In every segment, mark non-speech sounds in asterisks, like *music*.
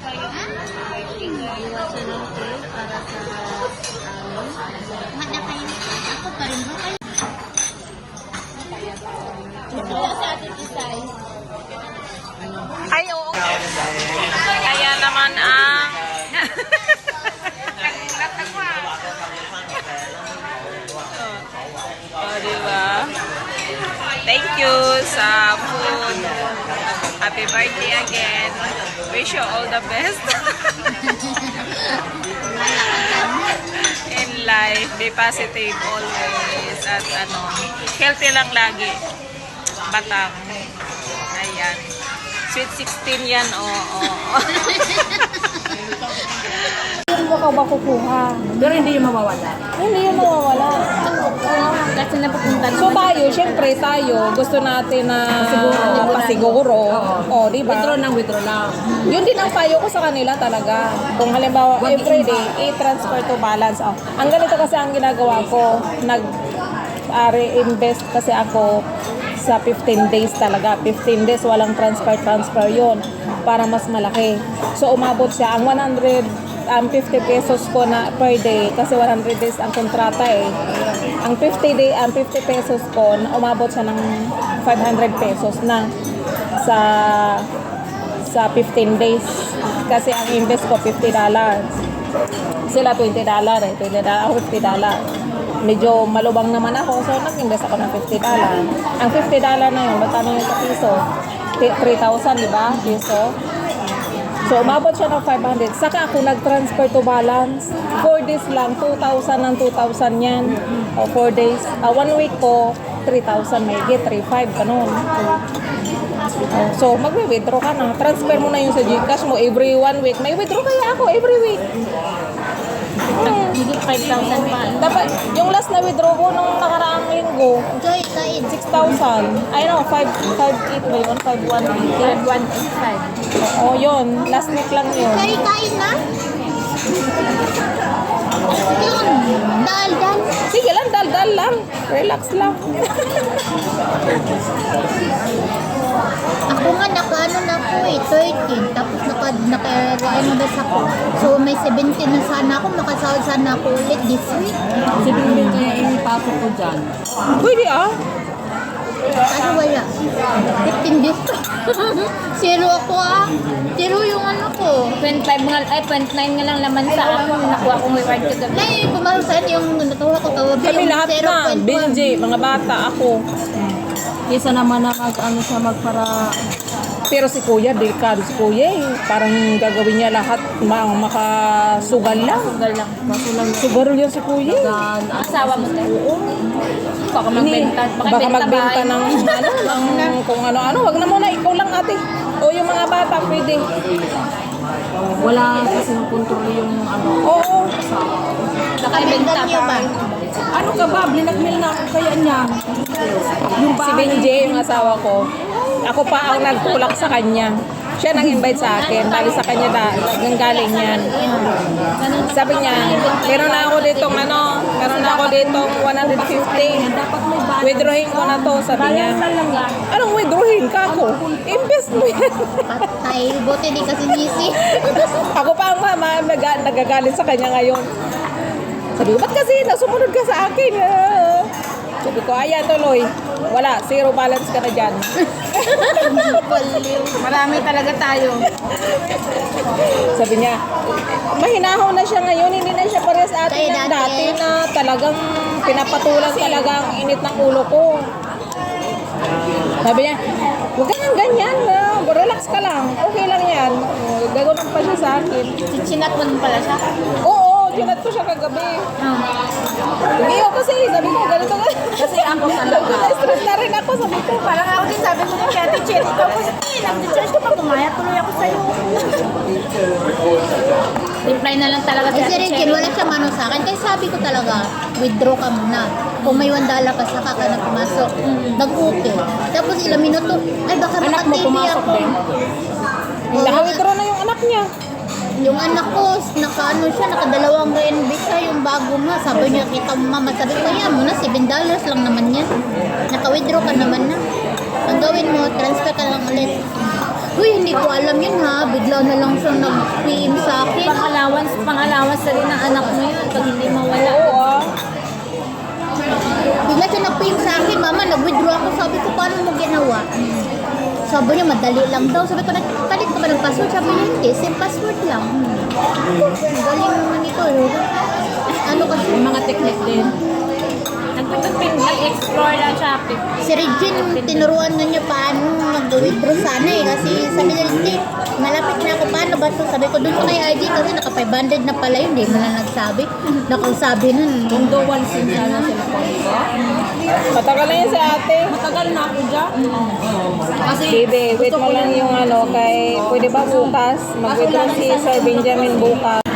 Iwasan ng tail para sa amin. Hada kayo. Ako pa rin ba kayo? Ay, oo. Kaya naman ang... oh, diba? Thank you sa food. Happy birthday again. Wish you all the best. *laughs* In life, be positive always. At ano, healthy lang lagi. Batang. Ayan. Sweet 16 yan, oo. oo. Hindi ka ba kukuha? Pero hindi yung mawawala. Hindi yun mawawala. Kasi napupunta So tayo, syempre tayo, gusto natin na Pasiguro. pasiguro. O, di ba? Withdraw ng withdraw lang. Yun din ang payo ko sa kanila talaga. Kung halimbawa, Wag everyday, i-transfer to balance. Oh, ang ganito kasi ang ginagawa ko, nag uh, invest kasi ako sa 15 days talaga. 15 days, walang transfer-transfer yon para mas malaki. So, umabot siya. Ang 100 ang 50 pesos ko na per day kasi 100 days ang kontrata eh. Ang 50 day, ang 50 pesos na umabot siya ng 500 pesos na sa sa 15 days. Kasi ang invest ko 50 dollars. Sila 20 dollars eh. 20 dollars, ako 50 dollars. Medyo malubang naman ako, so nag-invest ako ng 50 dollars. Ang 50 dollars na yun, magkano yun sa piso? T- 3,000, di ba? Piso. So, umabot siya ng 500. Saka ako nag-transfer to balance. 4 days lang, 2,000 ng 2,000 yan. O 4 days. Ah, one week ko, 3,000 may get, 3,500, ganun. Oh, so, magwi-withdraw ka na. Transfer mo na yun sa Gcash mo every one week. May withdraw kaya ako every week. Hmm. Higit 5,000 pa. Dapat, yung last na withdraw ko nung nakaraang linggo, Joy, kain. 6,000. Ay no, 5, 5, 8 ba yun? 5, 1, 185. Oo, yun. Last week lang yun. Joy, kain na. Yun. Dal, dal. Sige lang, dal-dal lang. Relax lang. *laughs* Ako nga, naka-ano na po eh, 13. Tapos naka, naka, ano ba sa ko. So, may 17 na sana ako. Makasahod sana ako ulit this week. Si Bimbing kaya inipasok ko dyan. Pwede ah. Ano wala? 15 days. *laughs* Zero ako ah. Zero yung ano ko. 25 nga, ay 29 nga lang laman sa ako. Nakuha ko gabi. Nay, pumasok saan yung natuwa ko kagabi. Kami lahat na. 0.1. Benji, mga bata, ako. Kisa naman na mag, ano siya, magpara... Pero si Kuya, delikado si Kuya eh. Parang gagawin niya lahat ma makasugal lang. Sugal lang. Baso lang. Sugarol yan si Kuya eh. Gan, asawa mo tayo. Oo. Baka magbenta. Baka magbenta ng ano, *laughs* ng kung ano-ano. Wag na muna, ikaw lang ate. O yung mga bata, pwede. Wala kasi ng kontrol yung ano. Oo. Nakabenta niyo ba? Ano ka ba? Blinagmail na ako kaya niya. Yung Si Benji, yung asawa ko. Ako pa ang nagtulak sa kanya. Siya nang invite sa akin. Bali sa kanya da, nang galing yan. Sabi niya, meron na ako ditong ano, meron na ako ditong 150. Dapat may ba? Withdrawing ko na to, sabi niya. Anong withdrawing ka ako? Invest mo yan. Patay. Buti di kasi nisi. *laughs* ako pa ang mama, nag nagagalit sa kanya ngayon. Sabi ko, ba't kasi nasumunod ka sa akin? Ah. Sabi ko, ayan tuloy. Wala, zero balance ka na dyan. *laughs* Marami talaga tayo. Sabi niya, mahinahaw na siya ngayon, hindi na siya pares atin Kaya ng dati, dati na talagang pinapatulan talaga ang init ng ulo ko. Sabi niya, huwag ka nang ganyan, ah, relax ka lang, okay lang yan. Oh, Gagawin pa siya sa akin. Sinat mo pala siya. Oo, chinat ko siya kagabi. Hindi ako kasi, sabi ko, ganito ka. Kasi ako talaga. Stress na rin ako, sabi ko. Parang ako din sabi ko kay Ate Chen, ikaw kasi eh, nag-discharge ko pa, pumayat tuloy ako sa'yo. Reply na lang talaga Eh, si si Ate Regine, Chen. wala siya mano sa akin. Kaya sabi ko talaga, withdraw ka muna. Kung may 1 dollar ka, saka ka na pumasok. Nag-okay. Tapos ilang minuto, ay baka Anak mo maka-TV pumasok ako. din? Oo, Naka-withdraw na yung anak niya. Yung anak ko, naka-ano siya, nakadalawang RNB siya, yung bago nga. Sabi niya, kita mo mama, sabi ko, yan mo na, 7 dollars lang naman yan. Naka-withdraw ka naman na. Ang gawin mo, transfer ka lang ulit. Uy, hindi ko alam yun ha. Bigla na lang siya nag-PM sa akin. Pang-allowance, pang-allowance na rin ng anak mo yun pag hindi mawala. Oo ah. Bigla siya nag-PM sa akin, mama, nag-withdraw ako. Sabi ko, paano mo ginawa? Sabi niya, madali lang daw. Sabi ko, nagpalit ka ba ng password? Sabi niya, hindi, same password lang. Ang galing naman ito. no? Ano kasi? Yung mga technique din. Nagpapin, nag-explore lang. Si Regine, tinuruan na niya paano mag-withdraw sana eh. Kasi sabi niya, hindi, malapit na ako. Paano ba ito? Sabi ko, doon ko na yung ID kasi naka-500 na pala yun. Hindi mo na nagsabi. Nakasabi nun. Kung dual SIM sana sila ko. Matagal na yun sa ate. Matagal na ako dyan. Kasi Baby, wait mo lang yung ano, kay, pwede ba bukas? Mag-withdraw si Sir Benjamin bukas.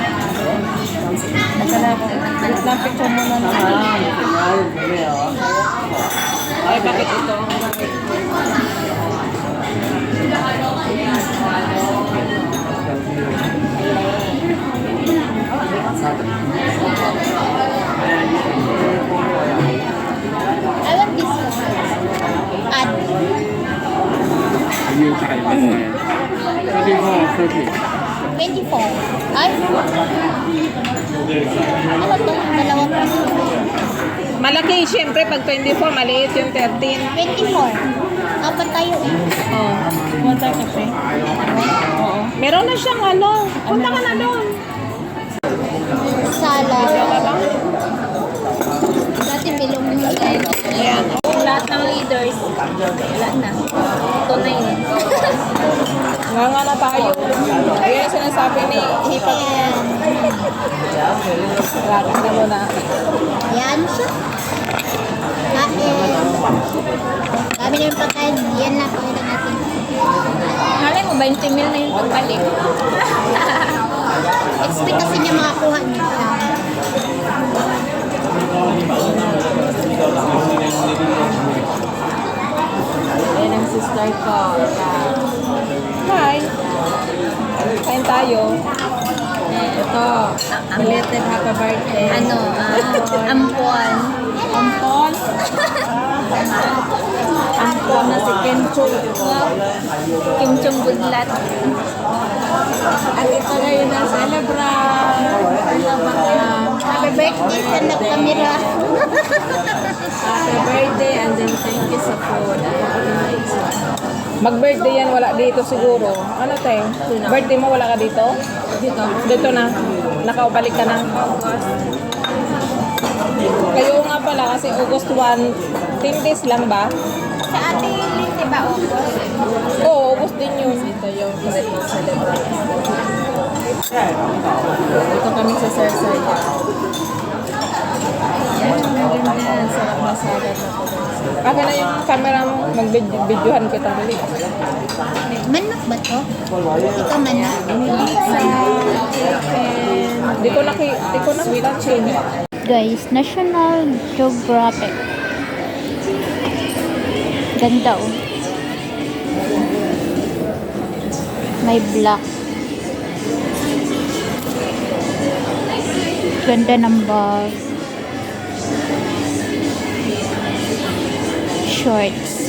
Bakit ito? I want this one. Add. yung sa kalipas na yan. Sabi mo, fruity. 24. Ay. Ano ito? Dalawang peso. Malaki, syempre, pag 24, maliit yung 13. 24. Apat tayo eh. Oh. Water cafe. Oo. Meron na siyang ano. Punta ka na doon. Salad. Dati bilong mo tayo. Ayan. Yung lahat ng leaders, wala na. Ito na yun. *laughs* Nga nga na tayo. Yun yung sinasabi ni Hipa. Ayan. Wala na muna. Yan siya. Kain. Dami na yung pagkain. Yan lang. Pagkain natin. Malay mo, 20 mil na yung pagbalik. Expect kasi niya makakuha niya. Ayan ang sister ko. Hi. Tayo. Ito, belated happy birthday. Ano? ah, ampuan. Ampon. Ampon na si Kim Chung. Kim Chung Budlat. At ito na celebrate. Happy birthday sa nagkamera. Happy birthday and then thank you sa food. Mag-birthday yan, wala dito siguro. Ano tayo? Birthday mo, wala ka dito? Dito. Dito na. Nakaubalik ka na. Kayo nga pala kasi August 1, 10 days lang ba? Sa ating link, di ba, August? Oo, August din yun. Ito yung birthday celebrate. Ito kami sa Sarsaya. Ang ganda. Sarap na salad na po. Akin na yung camera mo, mag-videohan kita. Dali. Manok ba to? Ikaw manok? Di ko naki, di ko nakita chin. Guys, National Geographic. Ganda oh. May black. Ganda ng bag. Shorts.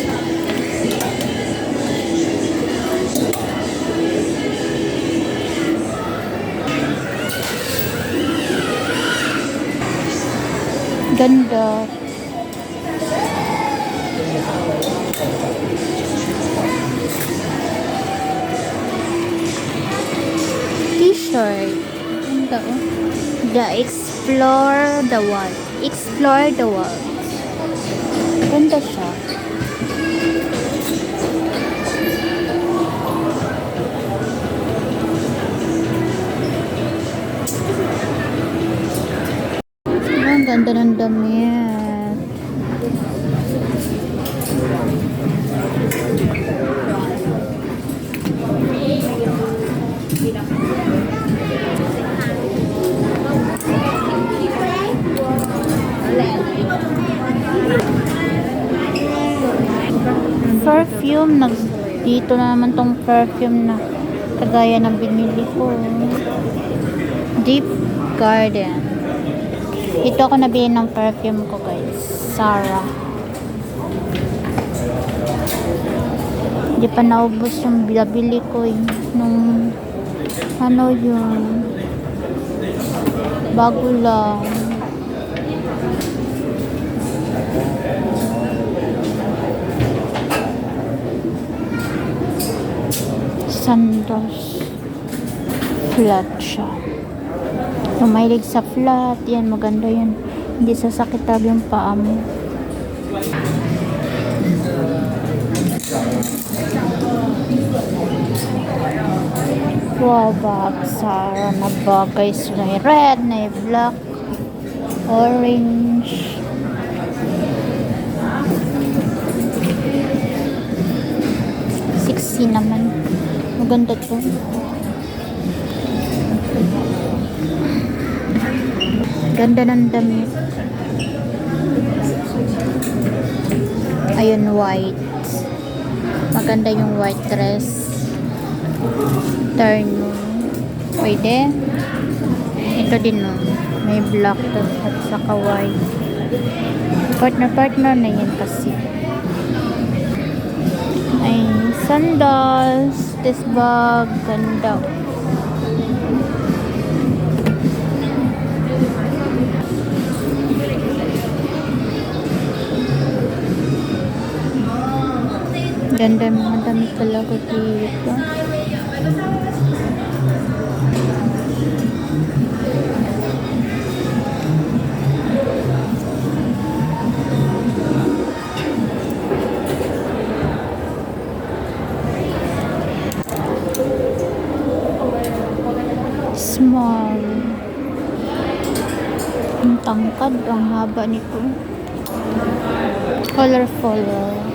Ganda. T-shirt. Ganda oh. The Explore the World. Explore the World. Ganda ng damit. Perfume. Nag dito na naman tong perfume na kagaya ng binili ko. Deep Garden. Dito ako nabili ng perfume ko guys. Sarah. Hindi pa naubos yung binabili ko eh. Nung ano yun. Bago lang. Sandals. Flat siya. Kung mahilig sa flat, yan maganda yun. Hindi sasakit talaga yung paa mo. Wow, bag. Sara na bagay sila. May red, may black, orange. Sexy naman. Maganda to. Ganda ng damit. Ayun, white. Maganda yung white dress. Turn. Pwede. Ito din no. May black to at saka white. Partner partner na yan kasi. Ay, sandals. This bag. Ganda. Ganda ng mga damit talaga dito. Small. Ang tangkad, ang haba nito. Colorful.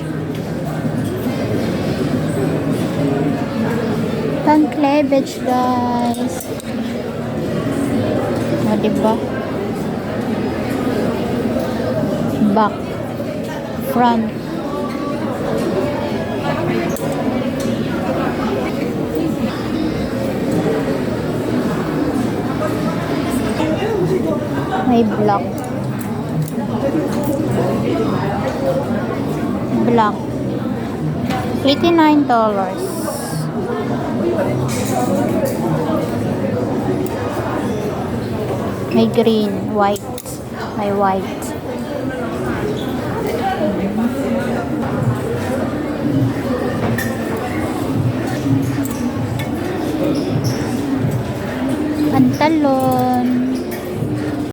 cleavage, guys. O, diba? Back. Front. May black. Black. $89. May green, white, may white. Pantalon.